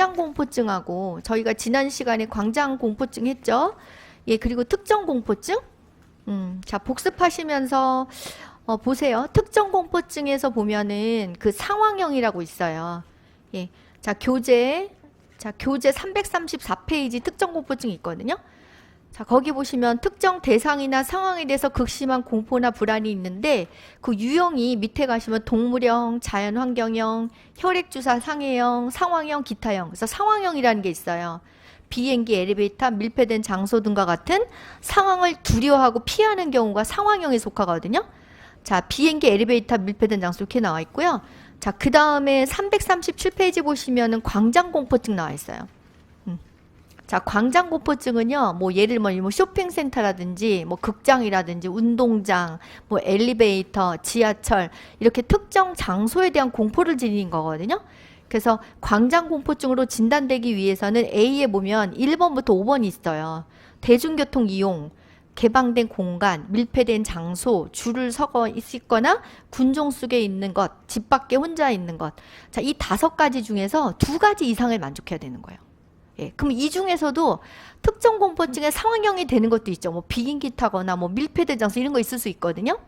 광장 공포증하고 저희가 지난 시간에 광장 공포증 했죠. 예, 그리고 특정 공포증. 음, 자, 복습하시면서 어, 보세요. 특정 공포증에서 보면은 그 상황형이라고 있어요. 예. 자, 교재. 자, 교재 334페이지 특정 공포증이 있거든요. 자, 거기 보시면 특정 대상이나 상황에 대해서 극심한 공포나 불안이 있는데 그 유형이 밑에 가시면 동물형, 자연환경형, 혈액주사 상해형, 상황형, 기타형. 그래서 상황형이라는 게 있어요. 비행기, 엘리베이터, 밀폐된 장소 등과 같은 상황을 두려워하고 피하는 경우가 상황형에 속하거든요. 자, 비행기, 엘리베이터, 밀폐된 장소 이렇게 나와 있고요. 자, 그 다음에 337페이지 보시면은 광장 공포증 나와 있어요. 자, 광장 공포증은요, 뭐, 예를 들면, 뭐, 쇼핑센터라든지, 뭐, 극장이라든지, 운동장, 뭐, 엘리베이터, 지하철, 이렇게 특정 장소에 대한 공포를 지닌 거거든요. 그래서 광장 공포증으로 진단되기 위해서는 A에 보면 1번부터 5번이 있어요. 대중교통 이용, 개방된 공간, 밀폐된 장소, 줄을 서거 있거나 군종 속에 있는 것, 집 밖에 혼자 있는 것. 자, 이 다섯 가지 중에서 두 가지 이상을 만족해야 되는 거예요. 예, 그럼 이 중에서도 특정 공포증의 상황형이 되는 것도 있죠. 뭐 비행기 타거나 뭐 밀폐된 장소 이런 거 있을 수 있거든요.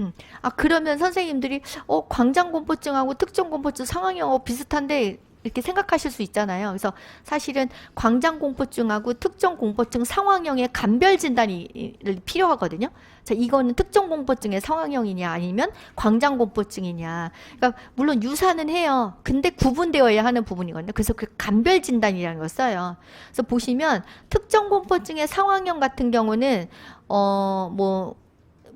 음. 아 그러면 선생님들이 어 광장 공포증하고 특정 공포증 상황형하고 비슷한데 이렇게 생각하실 수 있잖아요. 그래서 사실은 광장 공포증하고 특정 공포증 상황형의 감별 진단이 필요하거든요. 자, 이거는 특정 공포증의 상황형이냐 아니면 광장 공포증이냐. 그러니까 물론 유사는 해요. 근데 구분되어야 하는 부분이거든요. 그래서 그 감별 진단이라는 걸 써요. 그래서 보시면 특정 공포증의 상황형 같은 경우는 어뭐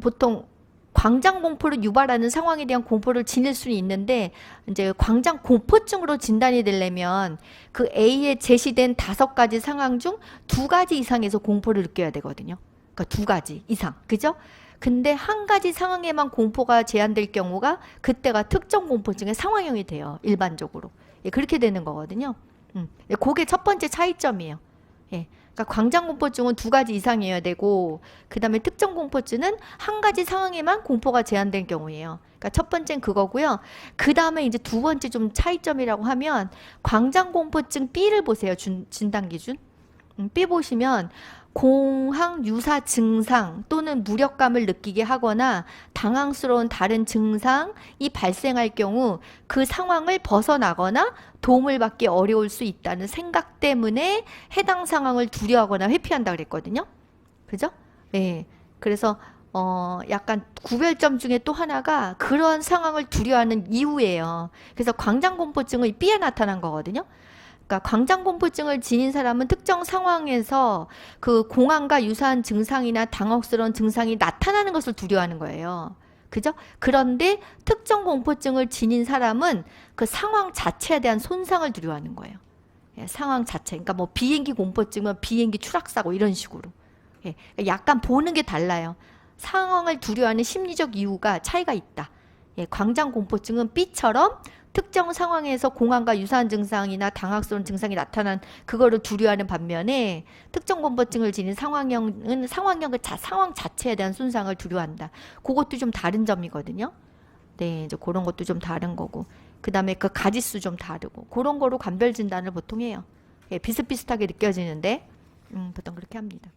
보통 광장 공포를 유발하는 상황에 대한 공포를 지닐 수는 있는데 이제 광장 공포증으로 진단이 되려면 그 A에 제시된 다섯 가지 상황 중 두 가지 이상에서 공포를 느껴야 되거든요. 그러니까 두 가지 이상. 그죠? 근데 한 가지 상황에만 공포가 제한될 경우가 그때가 특정 공포증의 상황형이 돼요. 일반적으로. 예, 그렇게 되는 거거든요. 음. 예, 그게 첫 번째 차이점이에요. 예. 그러니까 광장 공포증은 두 가지 이상이어야 되고 그다음에 특정 공포증은 한 가지 상황에만 공포가 제한된 경우예요. 그러니까 첫 번째는 그거고요. 그다음에 이제 두 번째 좀 차이점이라고 하면 광장 공포증 B를 보세요. 준, 진단 기준. 음, B 보시면 공황 유사 증상 또는 무력감을 느끼게 하거나 당황스러운 다른 증상이 발생할 경우 그 상황을 벗어나거나 도움을 받기 어려울 수 있다는 생각 때문에 해당 상황을 두려워하거나 회피한다 그랬거든요. 그죠? 예. 그래서 어 약간 구별점 중에 또 하나가 그런 상황을 두려워하는 이유예요. 그래서 광장공포증은 B에 나타난 거거든요. 그러니까 광장 공포증을 지닌 사람은 특정 상황에서 그 공황과 유사한 증상이나 당혹스러운 증상이 나타나는 것을 두려워하는 거예요. 그죠? 그런데 특정 공포증을 지닌 사람은 그 상황 자체에 대한 손상을 두려워하는 거예요. 예, 상황 자체. 그러니까 뭐 비행기 공포증은 비행기 추락사고 이런 식으로. 예, 약간 보는 게 달라요. 상황을 두려워하는 심리적 이유가 차이가 있다. 예, 광장 공포증은 B처럼 특정 상황에서 공황과 유사한 증상이나 당황스러운 증상이 나타난 그거를 두려워하는 반면에 특정 공포증을 지닌 상황형은 상황형 그 자, 상황 자체에 대한 손상을 두려워한다. 그것도 좀 다른 점이거든요. 네, 이제 그런 것도 좀 다른 거고. 그 다음에 그 가지수 좀 다르고. 그런 거로 감별 진단을 보통 해요. 예, 비슷비슷하게 느껴지는데, 음, 보통 그렇게 합니다.